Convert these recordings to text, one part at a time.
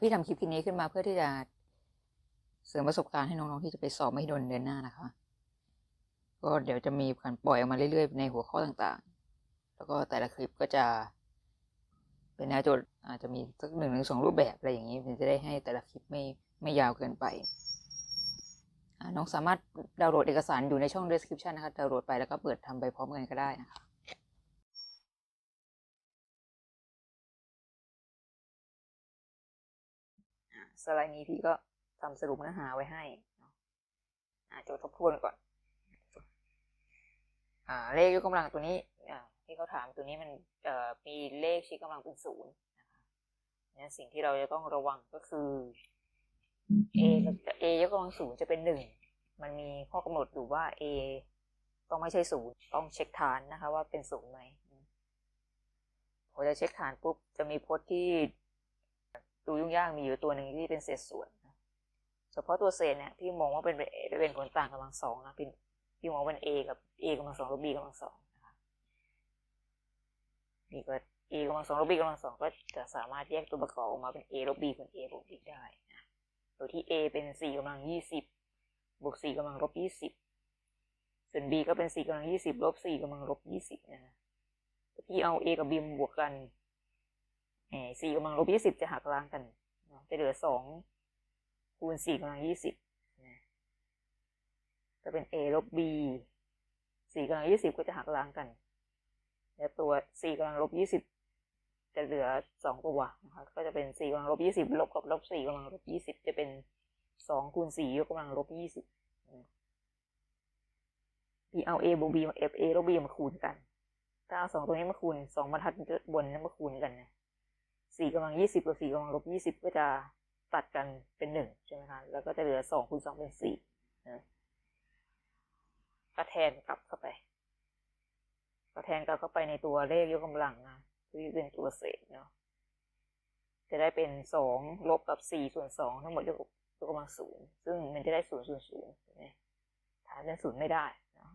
พี่ทำคลิปคลิปนี้ขึ้นมาเพื่อที่จะเสริมประสบการณ์ให้น้องๆที่จะไปสอบไม่ดนเดือนหน้านะคะ ก็เดี๋ยวจะมีการปล่อยออกมาเรื่อยๆ ในหัวข้อต่างๆ แล้วก็แต่ละคลิปก็จะเป็นแนวโจทย์อาจจะมีสักหนึ่งหรือสองรูปแบบอะไรอย่างนี้จะได้ให้แต่ละคลิปไม่ไม่ยาวเกินไปน้องสามารถดาวน์โหลดเอกสารอยู่ในช่อง description นะคะ ดาวน์โหลดไปแล้วก็เปิดทำไปพร้อมกันก็ได้นะคะ สไลด์นี้พี่ก็ทำสรุปเนื้อหาไว้ให้เนาะอะโจทย์ทบทวนก่อนอเลขยกกำลังตัวนี้ที่เขาถามตัวนี้มันมีเลขชี้กำลังเป็นศูนย์นะคะเนี่ยสิ่งที่เราจะต้องระวังก็คือ a a ยกกำลังศูนย์จะเป็นหนึ่งมันมีข้อกำหนดอยู่ว่า a ต้องไม่ใช่ศูนย์ต้องเช็คฐานนะคะว่าเป็นศูนย์ไหมพอจะเช็คฐานปุ๊บจะมีพจน์ที่ ดูยุ่งยากมีอยู่ตัวหนึ่งที่เป็นเศษส่วนนะเฉพาะตัวเศษเนี่ยพี่มองว่าเป็นเป็นผลต่างกำลังสองนะพี่พี่มองว่าเป็น a กับ a กำลังสองลบ b กำลังสองนะคะนี่ก็ a กำลังสองลบ b กำลังสองก็จะสามารถแยกตัวประกอบออกมาเป็น a ลบ b คูณ a บวก b ได้นะโดยที่ a เป็นสี่กำลังยี่สิบบวกสี่กำลังลบยี่สิบส่วน b ก็เป็นสี่กำลังยี่สิบลบสี่กำลังลบยี่สิบนะพี่เอา a กับ b มาบวกกัน สี่กำลังลบยี่สิบจะหักล้างกันจะเหลือสองคูณสี่กำลังยี่สิบจะเป็น a ลบ b สี่กำลังยี่สิบก็จะหักล้างกัน แล้วตัวสี่กำลังลบยี่สิบจะเหลือสองตัวนะคะก็จะเป็นสี่กำลังลบยี่สิบลบกับลบสี่กำลังลบยี่สิบจะเป็นสองคูณสี่ยกกำลังลบยี่สิบพี่เอา a บวก b มา f a ลบ b มาคูณกัน ถ้าเอาสองตัวนี้มาคูณสองบรรทัดบนนั้นมาคูณกันนะ สี่กำลังยี่สิบกับสี่กำลังลบยี่สิบก็จะตัดกันเป็นหนึ่งใช่ไหมคะ แล้วก็จะเหลือสองคูณสองเป็นสี่นะก็แทนกลับเข้าไป ก็แทนกลับเข้าไปในตัวเลขยกกำลังนะที่เป็นตัวเศษเนาะ จะได้เป็นสองลบกับสี่ส่วนสองทั้งหมดยกยกกำลังศูนย์ซึ่งมันจะได้ศูนย์ส่วนศูนย์ใช่ไหมฐานเป็นศูนย์ไม่ได้นะ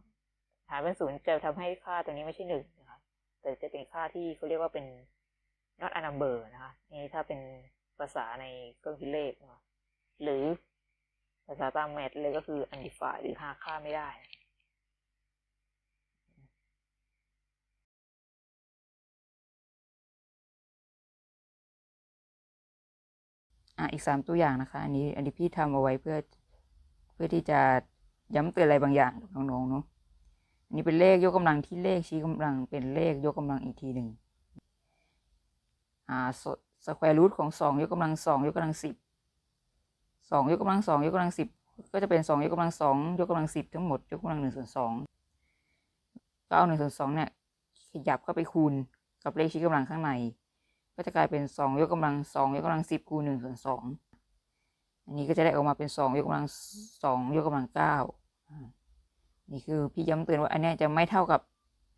ฐานเป็นศูนย์จะทำให้ค่าตัวนี้ไม่ใช่หนึ่งนะคะ แต่จะเป็นค่าที่เขาเรียกว่าเป็น not a number นะคะนี่ถ้าเป็นภาษาในเครื่องคิดเลขนะหรือภาษาตามแมทเลยก็คือ undefined หรือหาค่าไม่ได้อะอีกสามตัวอย่างนะคะ อันนี้อันนี้พี่ทำเอาไว้เพื่อเพื่อที่จะย้ำเตือนอะไรบางอย่างน้องๆเนาะอันนี้เป็นเลขยกกำลังที่เลขชี้กำลังเป็นเลขยกกำลังอีกทีหนึ่ง สแควร์รูทของสองยกกำลังสองยกกำลังสิบสองยกกำลังสองยกกำลังสิบก็จะเป็นสองยกกำลังสองยกกำลังสิบทั้งหมดยกกำลังหนึ่งส่วนสองก็เอาหนึ่งส่วนสองเนี่ยขยับเข้าไปคูณกับเลขชี้กำลังข้างใน ก็จะกลายเป็นสองยกกำลังสองยกกำลังสิบคูณหนึ่งส่วนสองอันนี้ก็จะได้ออกมาเป็นสองยกกำลังสองยกกำลังเก้านี่คือพี่ย้ำเตือนว่าอันนี้จะไม่เท่ากับ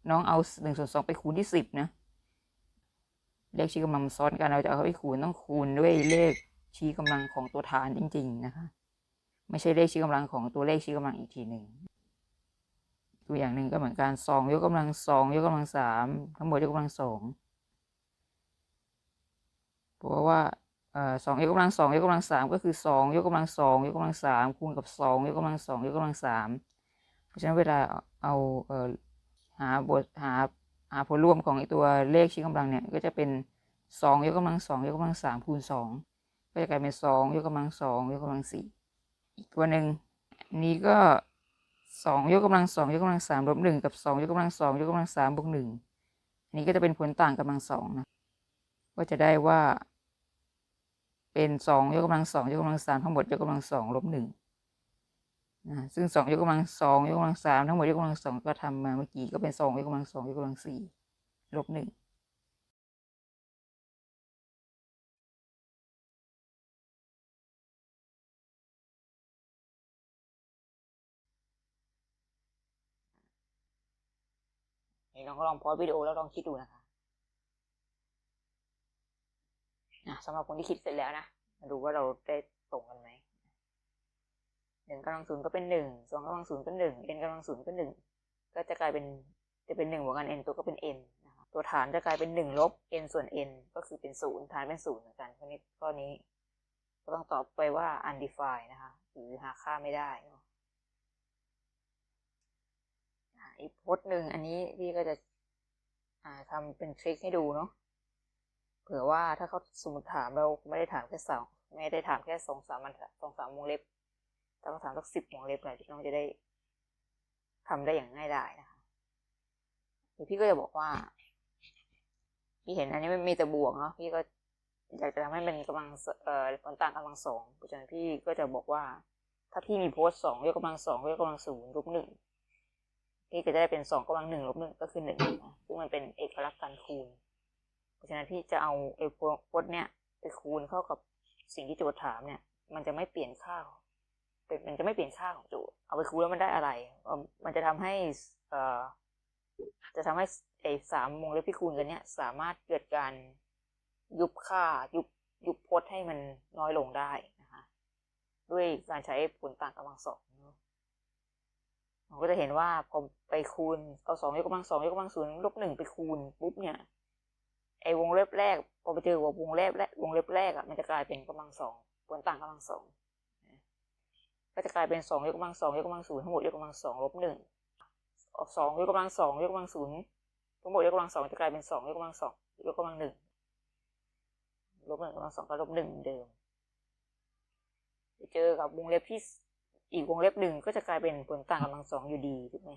น้องเอาหนึ่งส่วนสองไปคูณที่สิบนะ เลขชี้กำลังซ้อนกันเราจะเอาไปคูณต้องคูณด้วยเลขชี้กำลังของตัวฐานจริง ๆ นะคะ ไม่ใช่เลขชี้กำลังของตัวเลขชี้กำลังอีกทีหนึ่งตัวอย่างหนึ่งก็เหมือนกันสองยกกำลังสองยกกำลังสามทั้งหมดยกกำลังสองเพราะว่าสองยกกำลังสองยกกำลังสามก็คือสองยกกำลังสองยกกำลังสามคูณกับสองยกกำลังสองยกกำลังสามเพราะฉะนั้นเวลาเอาหาบทหา ผลรวมของไอตัวเลขชี้กำลังเนี่ยก็จะเป็นสองยกกำลังสองยกกำลังสามคูณสองก็จะกลายเป็นสองยกกำลังสองยกกำลังสี่อีกตัวหนึ่งนี้ก็สองยกกำลังสองยกกำลังสามลบหนึ่งกับสองยกกำลังสองยกกำลังสามบวกหนึ่งอันนี้ก็จะเป็นผลต่างกำลังสองนะก็จะได้ว่า เป็นสองยกกำลังสองยกกำลังสามทั้งหมดยกกำลังสองลบหนึ่ง ซึ่งสองยกกำลังสองยกกำลังสามทั้งหมดยกกำลังสองก็ทำมาเมื่อกี้ก็เป็นสองยกกำลังสองยกกำลังสี่ลบหนึ่งนี่น้องก็ลองพอสวิดีโอแล้วลองคิดดูนะคะสำหรับคนที่คิดเสร็จแล้วนะมาดูว่าเราได้ตรงกันไหม หนึ่งกำลังศูนย์ก็เป็นหนึ่งสองกำลังศูนย์ก็หนึ่งเอ็นกำลังศูนย์ก็หนึ่งก็จะกลายเป็นจะเป็นหนึ่งบวกกันเอ็นตัวก็เป็นเอ็นนะคะตัวฐานจะกลายเป็นหนึ่งลบเอ็นส่วนเอ็นก็คือเป็นศูนย์ฐานเป็นศูนย์เหมือนกันเพราะนี้ข้อนี้ ก็ต้องตอบไปว่า undefined นะคะหรือหาค่าไม่ได้อีกโพสต์หนึ่งอันนี้พี่ก็จะทำเป็นทริคให้ดูเนาะเผื่อว่าถ้าเขาสมมติถามเราไม่ได้ถามแค่สองไม่ได้ถามแค่สองสามมันสองสามวงเล็บ แต่เขาถามสักสิบวงเล็บหน่อยน้องจะได้ทำได้อย่างง่ายดายนะคะพี่ก็จะบอกว่าพี่เห็นอันนี้มันมีแต่บวกเนาะพี่ก็อยากจะทำให้มันกำลังเอ่อผลต่างกำลังสองเพราะฉะนั้นพี่ก็จะบอกว่า ถ้าพี่มีโพสสองยกกำลังสองยกกำลังศูนย์ลบหนึ่งพี่ก็จะได้เป็นสองกำลังหนึ่งลบหนึ่งก็คือหนึ่งนะซึ่งมันเป็นเอกลักษณ์การคูณ เพราะฉะนั้นพี่จะเอาไอ้โพสเนี่ยไปคูณเข้ากับสิ่งที่โจทย์ถามเนี่ย มันจะไม่เปลี่ยนค่า มันจะไม่เปลี่ยนค่าของโจทย์ เอาไปคูณแล้วมันได้อะไร มันจะทำให้เอ่อจะทำให้ไอ้สามวงเล็บที่คูณกันเนี่ยสามารถเกิดการยุบค่ายุบยุบพจน์ให้มันน้อยลงได้นะคะด้วยการใช้ผลต่างกำลังสองเราก็จะเห็นว่าพอไปคูณเอาสองยกกำลังสองยกกำลังศูนย์ลบหนึ่งไปคูณปุ๊บเนี่ยไอ้วงเล็บแรกพอไปเจอวงเล็บแรกวงเล็บแรกอะมันจะกลายเป็นกำลังสองผลต่างกำลังสอง ก็จะกลายเป็นสองยกกำลังสองยกกำลังศูนย์ทั้งหมดยกกำลังสองลบหนึ่งสองยกกำลังสองยกกำลังศูนย์ทั้งหมดยกกำลังสองจะกลายเป็นสองยกกำลังสองยกกำลังหนึ่งลบหนึ่งกำลังสองก็ลบหนึ่งเดิมไปเจอกับวงเล็บที่อีกวงเล็บหนึ่งก็จะกลายเป็นผลต่างกำลังสองอยู่ดีถูกไหม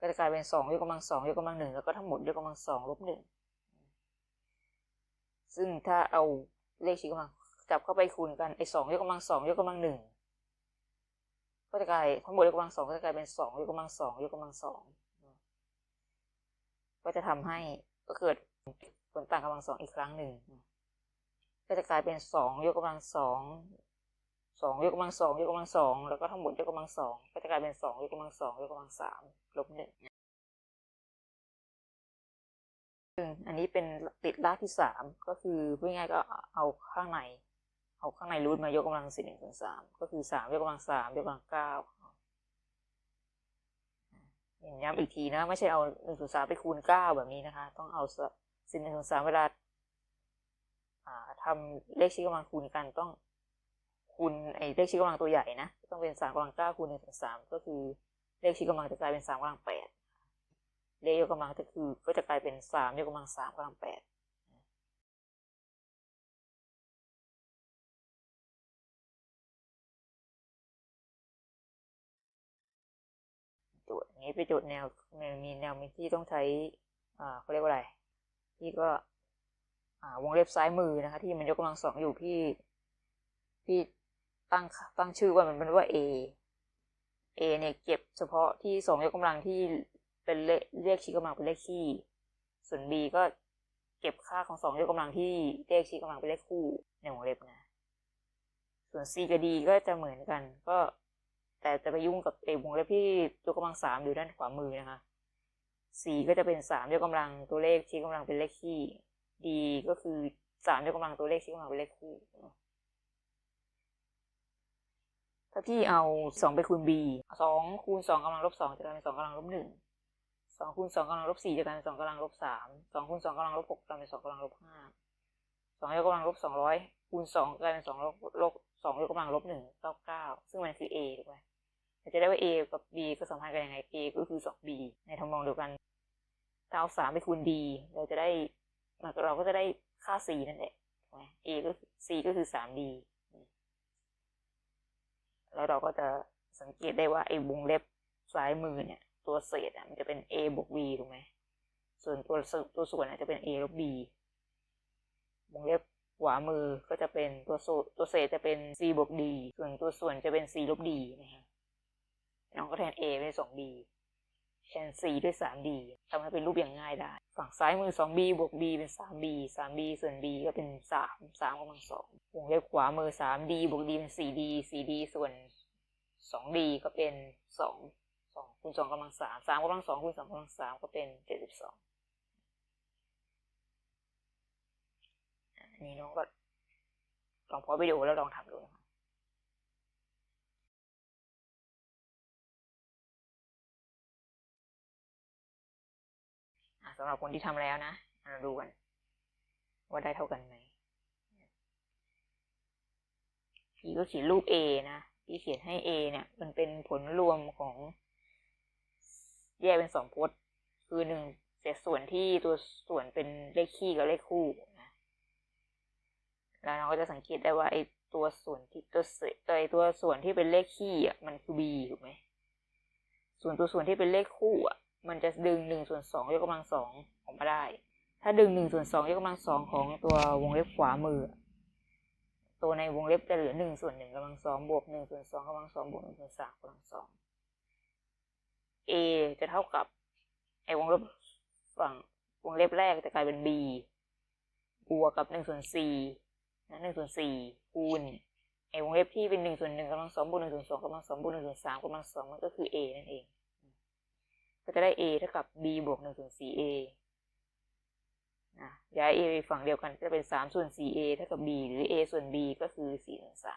ก็จะกลายเป็นสองยกกำลังสองยกกำลังหนึ่งแล้วก็ทั้งหมดยกกำลังสองลบหนึ่งซึ่งถ้าเอาเลขชี้กำลังจับเข้าไปคูณกันไอ้สองยกกำลังสองยกกำลังหนึ่ง ก็จะกลายทั้งหมดยกกำลังสองก็จะกลายเป็นสองยกกำลังสองยกกำลังสองก็จะทำให้ก็เกิดผลต่างกำลังสองอีกครั้งหนึ่งก็จะกลายเป็นสองยกกำลังสองสองยกกำลังสองยกกำลังสองแล้วก็ทั้งหมดยกกำลังสองก็จะกลายเป็นสองยกกำลังสองยกกำลังสามลบหนึ่งอันนี้เป็นติดรากที่สามก็คือพูดง่ายๆก็เอาข้างใน เอาข้างในรูทมายกกำลังสี่หนึ่งส่วนสามก็คือสามยกกำลังสามยกกำลังเก้าเห็นย้ำอีกทีนะ ไม่ใช่เอาหนึ่งส่วนสามไปคูณเก้าแบบนี้นะคะ ต้องเอาสี่หนึ่งส่วนสามเวลาทำเลขชี้กำลังคูณกันต้องคูณไอ้เลขชี้กำลังตัวใหญ่นะต้องเป็นสามกำลังเก้าคูณหนึ่งส่วนสามก็คือเลขชี้กำลังจะกลายเป็นสามกำลังแปดเลขยกกำลังก็คือก็จะกลายเป็นสามยกกำลังสามกำลังแปด นี้เป็นโจทย์แนวมีแนวมีที่ต้องใช้อ่าเขาเรียกว่าอะไร ที่ก็อ่าวงเล็บซ้ายมือนะคะที่มันยกกำลังสองอยู่พี่พี่ตั้งตั้งชื่อว่ามันเป็นว่า A A เนี่ยเก็บเฉพาะที่สองยกกำลังที่เป็นเลขเรียกชี้กำลังเป็นเลขคี่ ส่วน B ก็เก็บค่าของสองยกกำลังที่เรียกชี้กำลังเป็นเลขคู่ในวงเล็บนะ ส่วน C กับ D ก็จะเหมือนกัน ก็ แต่จะไปยุ่งกับเอวงเล็บที่ยกกำลังสามอยู่ด้านขวามือนะคะ C ก็จะเป็นสามยกกำลังตัวเลขชี้กำลังเป็นเลขคี่ D ก็คือสามยกกำลังตัวเลขชี้กำลังเป็นเลขคู่ถ้าพี่เอาสองไปคูณ b สองคูณสองกำลังลบสองจะกลายเป็นสองกำลังลบหนึ่งสองคูณสองกำลังลบสี่จะกลายเป็นสองกำลังลบสามสองคูณสองกำลังลบหกกลายเป็นสองกำลังลบห้าสองยกกำลังลบสองร้อยคูณสองกลายเป็นสองลบลบสองยกกำลังลบหนึ่งเก้าเก้าซึ่งมันคือ a ถูกไหม เราจะได้ว่า a กับ b ก็สัมพันธ์กันยังไง a ก็คือสอง b ในทำนองเดียวกันถ้าเอาสามไปคูณ d เราจะได้เราก็จะได้ค่า c นั่นแหละ a ก็ c ก็คือสาม d แล้วเราก็จะสังเกตได้ว่าไอ้วงเล็บซ้ายมือเนี่ย ตัวเศษอะมันจะเป็น a บวก b ถูกไหมส่วนตัวตัวส่วนอะจะเป็น a ลบ b วงเล็บขวามือก็จะเป็นตัวสูตัวเศษจะเป็น c บวก d ส่วนตัวส่วนจะเป็น c ลบ d นะฮะ น้องก็แทน a เป็น 2b แทน c ด้วย 3d ทำให้เป็นรูปอย่างง่ายได้ ฝั่งซ้ายมือ 2b บวก b เป็น 3b 3b ส่วน b ก็เป็น 3 3กำลัง2วงเล็บขวามือ 3d บวก d เป็น 4d 4d ส่วน 2d ก็เป็น 2 2คูณ2กำลัง3 3กำลัง2คูณ2กำลัง3ก็เป็น 72อันนี้น้องก็ลองพอวิดีโอแล้วลองทำดูนะคะ สำหรับคนที่ทำแล้วนะเราดูกันว่าได้เท่ากันไหมพี่ก็เขียนรูป A นะพี่เขียนให้ A เนี่ย มันเป็นผลรวมของ แยกเป็นสองพจน์ คือหนึ่งเศษส่วนที่ตัวส่วนเป็นเลขคี่กับเลขคู่นะแล้วเราก็จะสังเกตได้ว่าไอ้ตัวส่วนที่ตัวเศษตัวไอ้ตัวส่วนที่เป็นเลขคี่อะมันคือ b ถูกไหมส่วนตัวส่วนที่เป็นเลขคู่อะ มันจะดึงหนึ่งส่วนสองยกกำลังสองออกมาได้ ถ้าดึงหนึ่งส่วนสองยกกำลังสองของตัววงเล็บขวามือ ตัวในวงเล็บจะเหลือหนึ่งส่วนหนึ่งกำลังสองบวกหนึ่งส่วนสองกำลังสองบวกหนึ่งส่วนสามกำลังสอง a จะเท่ากับไอวงเล็บฝั่งวงเล็บแรกจะกลายเป็น b บวกกับหนึ่งส่วนสี่นะหนึ่งส่วนสี่คูณไอวงเล็บที่เป็นหนึ่งส่วนหนึ่งกำลังสองบวกหนึ่งส่วนสองกำลังสองบวกหนึ่งส่วนสามกำลังสองมันก็คือ a นั่นเอง ก็จะได้ a เท่ากับ b บวกหนึ่งส่วน 4a นะย้าย a ไปฝั่งเดียวกันก็จะเป็นสามส่วน 4a เท่ากับ b หรือ a ส่วน b ก็คือสี่ส่วนสา